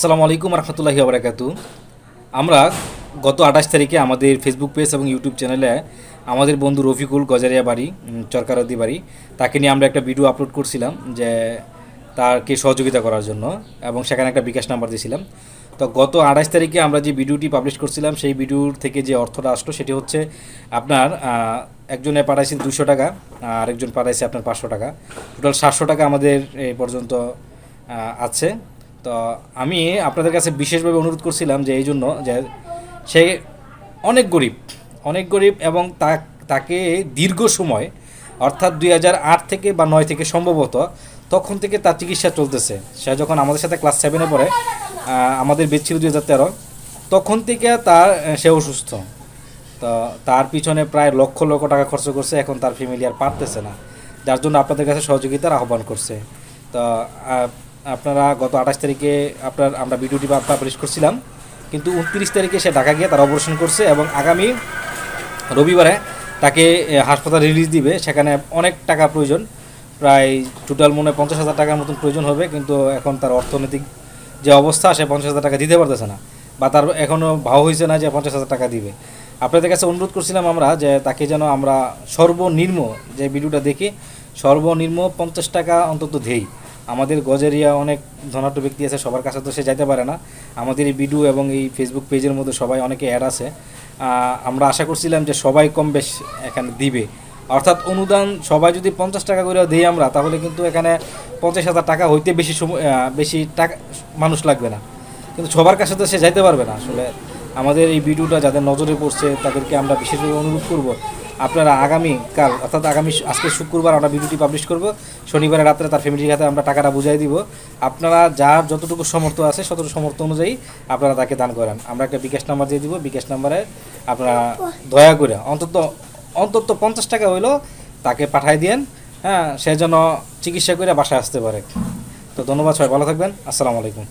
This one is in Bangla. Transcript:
আসসালামু আলাইকুম রহমতুল্লাহি আবরাকাতু আমরা গত আঠাশ তারিখে আমাদের ফেসবুক পেজ এবং ইউটিউব চ্যানেলে আমাদের বন্ধু রফিকুল গজারিয়া বাড়ি চরকারদি বাড়ি, তাকে নিয়ে আমরা একটা ভিডিও আপলোড করছিলাম যে তাকে সহযোগিতা করার জন্য এবং সেখানে একটা বিকাশ নাম্বার দিয়েছিলাম। তো গত আঠাশ তারিখে আমরা যে ভিডিওটি পাবলিশ করছিলাম, সেই ভিডিওর থেকে যে অর্থটা আসলো সেটি হচ্ছে আপনার একজনে পাঠাইছেন দুশো টাকা, আরেকজন পাঠাইছে আপনার পাঁচশো টাকা। টোটাল সাতশো টাকা আমাদের এই পর্যন্ত আছে। তো আমি আপনাদের কাছে বিশেষভাবে অনুরোধ করছিলাম যে এই জন্য যে সে অনেক গরিব অনেক গরিব এবং তা- তাকে দীর্ঘ সময়, অর্থাৎ দুই হাজার আট থেকে বা নয় থেকে সম্ভবত, তখন থেকে তার চিকিৎসা চলতেছে। সে যখন আমাদের সাথে ক্লাস সেভেনে পড়ে আমাদের বেচ ছিল দুই হাজার তেরো, তখন থেকে তার সে অসুস্থ। তো তার পিছনে প্রায় লক্ষ লক্ষ টাকা খরচ করছে, এখন তার ফ্যামিলি আর পারতেছে না। যার জন্য আপনাদের কাছে সহযোগিতার আহ্বান করছে। তো আপনারা গত আঠাশ তারিখে আপনার, আমরা ভিডিওটি পাবলিশ করছিলাম, কিন্তু উনত্রিশ তারিখে সে ঢাকা গিয়ে তার অপারেশন করছে এবং আগামী রবিবারে তাকে হাসপাতাল রিলিজ দিবে। সেখানে অনেক টাকা প্রয়োজন, প্রায় টোটাল মনে পঞ্চাশ হাজার টাকার মতন প্রয়োজন হবে, কিন্তু এখন তার অর্থনৈতিক যে অবস্থা, সে পঞ্চাশ হাজার টাকা দিতে পারতেছে না বা তার এখনও ভাও হয়েছে না যে পঞ্চাশ হাজার টাকা দিবে। আপনাদের কাছে অনুরোধ করছিলাম আমরা যে তাকে যেন আমরা সর্বনিম্ন, যে ভিডিওটা দেখি, সর্বনিম্ন পঞ্চাশ টাকা অন্তত দেই। আমাদের গজেরিয়া অনেক ধনাঢ্য ব্যক্তি আছে, সবার কাছে তো সে যাইতে পারে না। আমাদের এই ভিডিও এবং এই ফেসবুক পেজের মধ্যে সবাই অনেকে অ্যাড আছে। আমরা আশা করছিলাম যে সবাই কম বেশ এখানে দিবে। অর্থাৎ অনুদান সবাই যদি পঞ্চাশ টাকা করে দিই আমরা, তাহলে কিন্তু এখানে পঞ্চাশ হাজার টাকা হইতে বেশি সময় বেশি টাকা মানুষ লাগবে না। কিন্তু সবার কাছে তো সে যাইতে পারবে না, আসলে আমাদের এই ভিডিওটা যাদের নজরে পড়ছে, তাদেরকে আমরা বিশেষভাবে অনুরোধ করব, আপনারা আগামী কাল, অর্থাৎ আগামী আজকে শুক্রবার আমরা ভিডিওটি পাবলিশ করব। শনিবারে রাত্রে তার ফ্যামিলির হাতে আমরা টাকাটা বুঝাই দিব। আপনারা যার যতটুকু সমর্থ আছে ততটুকু সমর্থ অনুযায়ী আপনারা তাকে দান করেন। আমরা একটা বিকাশ নাম্বার দিয়ে দিব। বিকাশ নাম্বারে আপনারা দয়া করে অন্তত অন্তত পঞ্চাশ টাকা হইলেও তাকে পাঠাই দিয়েন। হ্যাঁ সে যেন চিকিৎসা করে বাসায় আসতে পারে। তো ধন্যবাদ সবাই, ভালো থাকবেন। আসসালামু আলাইকুম।